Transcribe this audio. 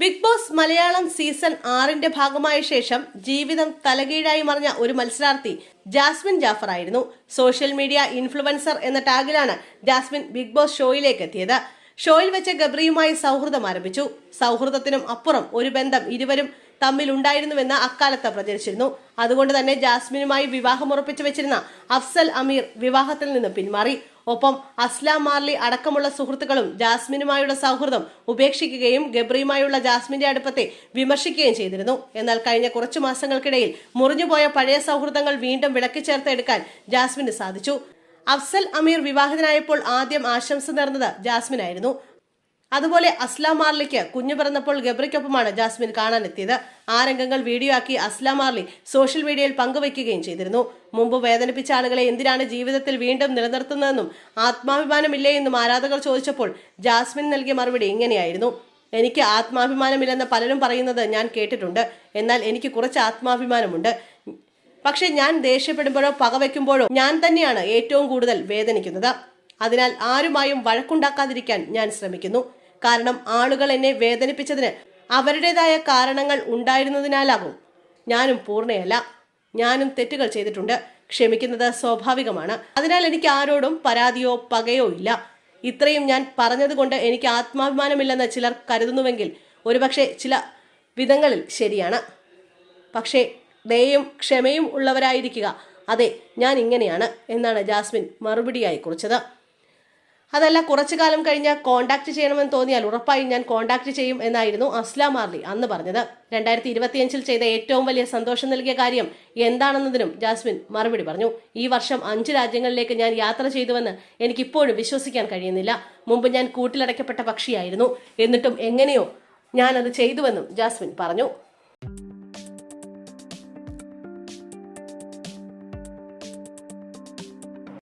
Big boss Malayalam season ആറിന്റെ ഭാഗമായ ശേഷം ജീവിതം തലകീഴായി മറിഞ്ഞ ഒരു മത്സരാർത്ഥി ജാസ്മിൻ ജാഫർ ആയിരുന്നു. സോഷ്യൽ മീഡിയ ഇൻഫ്ലുവൻസർ എന്ന ടാഗിലാണ് ജാസ്മിൻ ബിഗ് ബോസ് ഷോയിലേക്ക് എത്തിയത്. ഷോയിൽ വെച്ച് ഗബ്രിയുമായി സൗഹൃദം ആരംഭിച്ചു. സൗഹൃദത്തിനും അപ്പുറം ഒരു ബന്ധം ഇരുവരും തമ്മിൽ ഉണ്ടായിരുന്നുവെന്ന് അക്കാലത്ത് പ്രചരിച്ചിരുന്നു. അതുകൊണ്ട് തന്നെ ജാസ്മിനുമായി വിവാഹം ഉറപ്പിച്ചു വെച്ചിരുന്ന അഫ്സൽ അമീർ വിവാഹത്തിൽ നിന്ന് പിന്മാറി. ഒപ്പം അസ്ലാം മാർലി അടക്കമുള്ള സുഹൃത്തുക്കളും ജാസ്മിനുമായുള്ള സൗഹൃദം ഉപേക്ഷിക്കുകയും ഗബ്രിയുമായുള്ള ജാസ്മിന്റെ അടുപ്പത്തെ വിമർശിക്കുകയും ചെയ്തിരുന്നു. എന്നാൽ കഴിഞ്ഞ കുറച്ചു മാസങ്ങൾക്കിടയിൽ മുറിഞ്ഞുപോയ പഴയ സൗഹൃദങ്ങൾ വീണ്ടും വിളക്കി ചേർത്തെടുക്കാൻ ജാസ്മിന് സാധിച്ചു. അഫ്സൽ അമീർ വിവാഹിതനായപ്പോൾ ആദ്യം ആശംസ നേർന്നത് ജാസ്മിൻ ആയിരുന്നു അതുപോലെ അസ്ലാം മാർലിക്ക് കുഞ്ഞു പിറന്നപ്പോൾ ഗബ്രിക്കൊപ്പമാണ് ജാസ്മിൻ കാണാനെത്തിയത്. ആ രംഗങ്ങൾ വീഡിയോ ആക്കി അസ്ലാം മാർലി സോഷ്യൽ മീഡിയയിൽ പങ്കുവയ്ക്കുകയും ചെയ്തിരുന്നു. മുമ്പ് വേദനിപ്പിച്ച ആളുകളെ എന്തിനാണ് ജീവിതത്തിൽ വീണ്ടും നിലനിർത്തുന്നതെന്നും ആത്മാഭിമാനമില്ലേ എന്നും ആരാധകർ ചോദിച്ചപ്പോൾ ജാസ്മിൻ നൽകിയ മറുപടി ഇങ്ങനെയായിരുന്നു. എനിക്ക് ആത്മാഭിമാനമില്ലെന്ന് പലരും പറയുന്നത് ഞാൻ കേട്ടിട്ടുണ്ട്. എന്നാൽ എനിക്ക് കുറച്ച് ആത്മാഭിമാനമുണ്ട്. പക്ഷെ ഞാൻ ദേഷ്യപ്പെടുമ്പോഴോ പകവയ്ക്കുമ്പോഴോ ഞാൻ തന്നെയാണ് ഏറ്റവും കൂടുതൽ വേദനിക്കുന്നത്. അതിനാൽ ആരുമായും വഴക്കുണ്ടാക്കാതിരിക്കാൻ ഞാൻ ശ്രമിക്കുന്നു. കാരണം ആളുകൾ എന്നെ വേദനിപ്പിച്ചതിന് അവരുടേതായ കാരണങ്ങൾ ഉണ്ടായിരുന്നതിനാലാകും ഞാനും പൂർണയല്ല. ഞാനും തെറ്റുകൾ ചെയ്തിട്ടുണ്ട്. ക്ഷമിക്കുന്നത് സ്വാഭാവികമാണ്. അതിനാൽ എനിക്ക് ആരോടും പരാതിയോ പകയോ ഇല്ല. ഇത്രയും ഞാൻ പറഞ്ഞതുകൊണ്ട് എനിക്ക് ആത്മാഭിമാനമില്ലെന്ന് ചിലർ കരുതുന്നുവെങ്കിൽ ഒരുപക്ഷെ ചില വിധങ്ങളിൽ ശരിയാണ്. പക്ഷേ ദയയും ക്ഷമയും ഉള്ളവരായിരിക്കുക. അതെ ഞാൻ ഇങ്ങനെയാണ് എന്നാണ് ജാസ്മിൻ മറുപടിയായി കുറിച്ചത്. അതല്ല കുറച്ചു കാലം കഴിഞ്ഞ് കോണ്ടാക്ട് ചെയ്യണമെന്ന് തോന്നിയാൽ ഉറപ്പായും ഞാൻ കോണ്ടാക്ട് ചെയ്യും എന്നായിരുന്നു അസ്ലാം മാർലി അന്ന് പറഞ്ഞത്. രണ്ടായിരത്തി ഇരുപത്തിയഞ്ചിൽ ചെയ്ത ഏറ്റവും വലിയ സന്തോഷം നൽകിയ കാര്യം എന്താണെന്നതിനും ജാസ്മിൻ മറുപടി പറഞ്ഞു. ഈ വർഷം അഞ്ച് രാജ്യങ്ങളിലേക്ക് ഞാൻ യാത്ര ചെയ്തുവെന്ന് എനിക്കിപ്പോഴും വിശ്വസിക്കാൻ കഴിയുന്നില്ല. മുമ്പ് ഞാൻ കൂട്ടിലടയ്ക്കപ്പെട്ട പക്ഷിയായിരുന്നു. എന്നിട്ടും എങ്ങനെയോ ഞാനത് ചെയ്തുവെന്നും ജാസ്മിൻ പറഞ്ഞു.